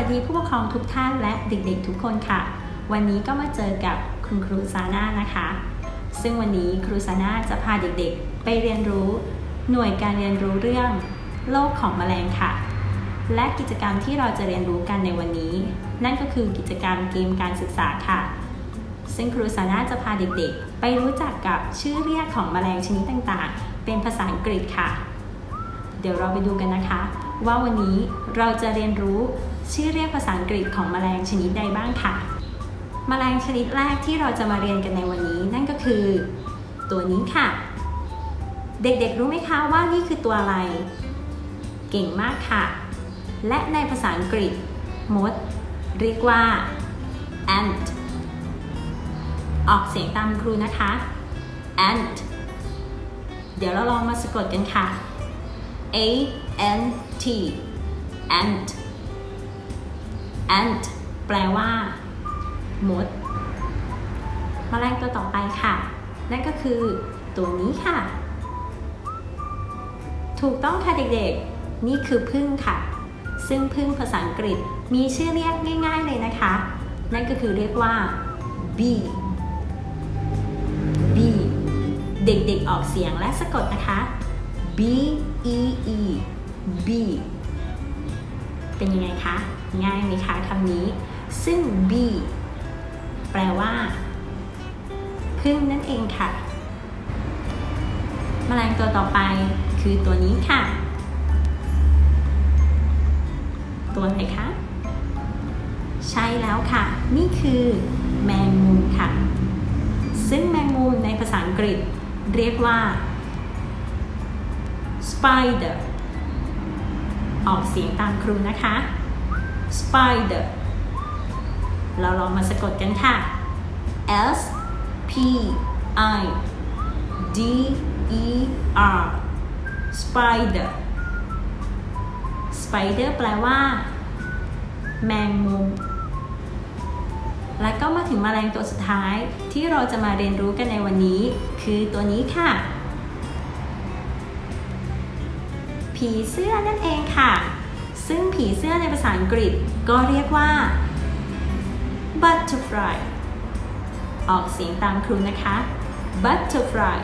วัสดีผู้ปกครองทุกท่านและเด็กๆทุกคนค่ะ วันนี้ก็มาเจอกับคุณครูซาน่านะคะ ซึ่งวันนี้ครูซาน่าจะพาเด็กๆ ไปเรียนรู้หน่วยการเรียนรู้เรื่องโลกของแมลงค่ะ และกิจกรรมที่เราจะเรียนรู้กันในวันนี้ นั่นก็คือกิจกรรมเกมการศึกษาค่ะ ซึ่งครูซาน่าจะพาเด็กๆ ไปรู้จักกับชื่อเรียกของแมลงชนิดต่างๆ เป็นภาษาอังกฤษค่ะ เดี๋ยวเราไปดูกันนะคะ ว่าวันนี้เราจะเรียนรู้ชื่อเรียกภาษาอังกฤษของแมลงชนิดใดบ้างค่ะ แมลงชนิดแรกที่เราจะมาเรียนกันในวันนี้นั่นก็คือ ตัวนี้ค่ะ เด็กๆรู้ไหมคะว่านี่คือตัวอะไร เก่งมากค่ะ และในภาษาอังกฤษมด เรียกว่า ant ออกเสียงตามครูนะคะ ant เดี๋ยวเราลองมาสะกดกันค่ะ A N T ant ant แปลว่า มดมแมลงตัวต่อไปค่ะ นั่นก็คือตัวนี้ค่ะ ถูกต้องค่ะเด็กๆ นี่คือพึ่งค่ะ ซึ่งพึ่งภาษาอังกฤษมีชื่อเรียกง่าย ๆ เลยนะคะ นั่นก็คือเรียกว่า bee bee เด็กๆ ออกเสียงและสะกดนะคะ B E E B เป็นยังไงคะ ง่ายไหมคะคำนี้ ซึ่ง B แปลว่าพึ่งนั่นเองค่ะ แมลงตัวต่อไปคือตัวนี้ค่ะ ตัวไหนคะ ใช่แล้วค่ะ นี่คือแมงมุมค่ะ ซึ่งแมงมุมในภาษาอังกฤษเรียกว่า spider ออกเสียงตามครูนะคะ spider เราลองมาสะกดกันค่ะ S P I D E R spider spider แปลว่า แมงมุม และก็มาถึงแมลงตัวสุดท้ายที่เราจะมาเรียนรู้กันในวันนี้ คือตัวนี้ค่ะ ผีเสื้อนั่นเองค่ะ ซึ่งผีเสื้อในภาษาอังกฤษก็เรียกว่า butterfly ออกเสียงตามครูนะคะ butterfly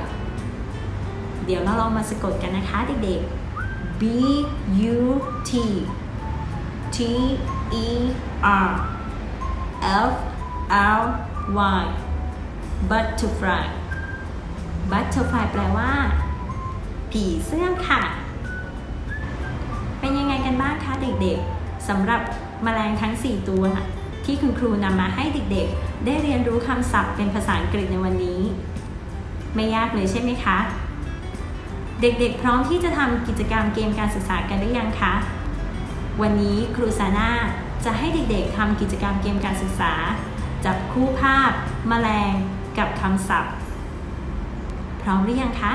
เดี๋ยวเราลองมาสะกดกันนะคะเด็กๆ B U T T E R F L Y butterfly butterfly แปลว่า ผีเสื้อค่ะ กันบ้างคะเด็กๆสำหรับแมลงทั้ง 4 ตัว ที่คุณครูนำมาให้เด็กๆ ได้เรียนรู้คำศัพท์เป็นภาษาอังกฤษในวันนี้ ไม่ยากเลยใช่ไหมคะ เด็กๆ พร้อมที่จะทำกิจกรรมเกมการศึกษากันหรือยังคะ วันนี้ครูซาน่าจะให้เด็กๆทำกิจกรรมเกมการศึกษา จับคู่ภาพแมลงกับคำศัพท์ พร้อมหรือยังคะ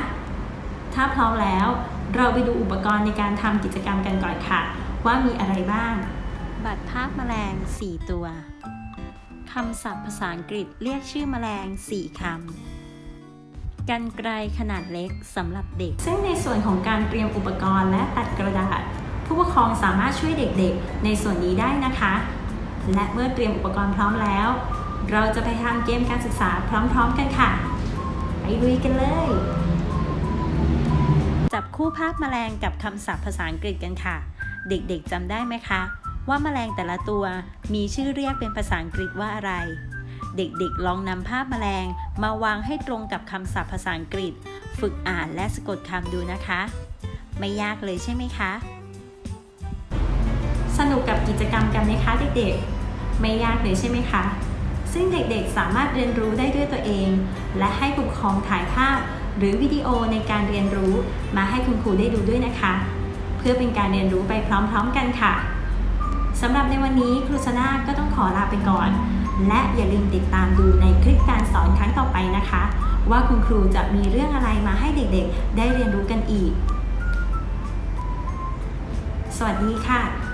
ถ้าพร้อมแล้ว เราไปดูอุปกรณ์ในการทำกิจกรรมกันก่อนค่ะ ว่ามีอะไรบ้าง บัตรภาพแมลง 4 ตัวคำศัพท์ภาษาอังกฤษเรียกชื่อแมลง 4คำกันไกรขนาดเล็กสำหรับเด็ก ซึ่งในส่วนของการเตรียมอุปกรณ์และตัดกระดาษ ผู้ปกครองสามารถช่วยเด็กๆ ในส่วนนี้ได้นะคะ และเมื่อเตรียมอุปกรณ์พร้อมแล้ว เราจะไปทำเกมการศึกษาพร้อมๆกันค่ะ ไปลุยกันเลย จับคู่ภาพแมลงกับคำศัพท์ภาษาอังกฤษกันค่ะ เด็กๆจำได้ไหมคะ ว่าแมลงแต่ละตัวมีชื่อเรียกเป็นภาษาอังกฤษว่าอะไร เด็กๆลองนำภาพแมลงมาวางให้ตรงกับคำศัพท์ภาษาอังกฤษ ฝึกอ่านและสะกดคำดูนะคะ ไม่ยากเลยใช่ไหมคะ สนุกกับกิจกรรมกันไหมคะเด็กๆ ไม่ยากเลยใช่ไหมคะ ซึ่งเด็กๆสามารถเรียนรู้ได้ด้วยตัวเอง และให้ผู้ปกครองถ่ายภาพ หรือวิดีโอในการเรียนรู้มาให้คุณครูได้ดูด้วยนะคะ เพื่อเป็นการเรียนรู้ไปพร้อมๆกันค่ะสำหรับในวันนี้ครูชนาก็ต้องขอลาไปก่อน และอย่าลืมติดตามดูในคลิปการสอนครั้งต่อไปนะคะ ว่าคุณครูจะมีเรื่องอะไรมาให้เด็กๆ ได้เรียนรู้กันอีก สวัสดีค่ะ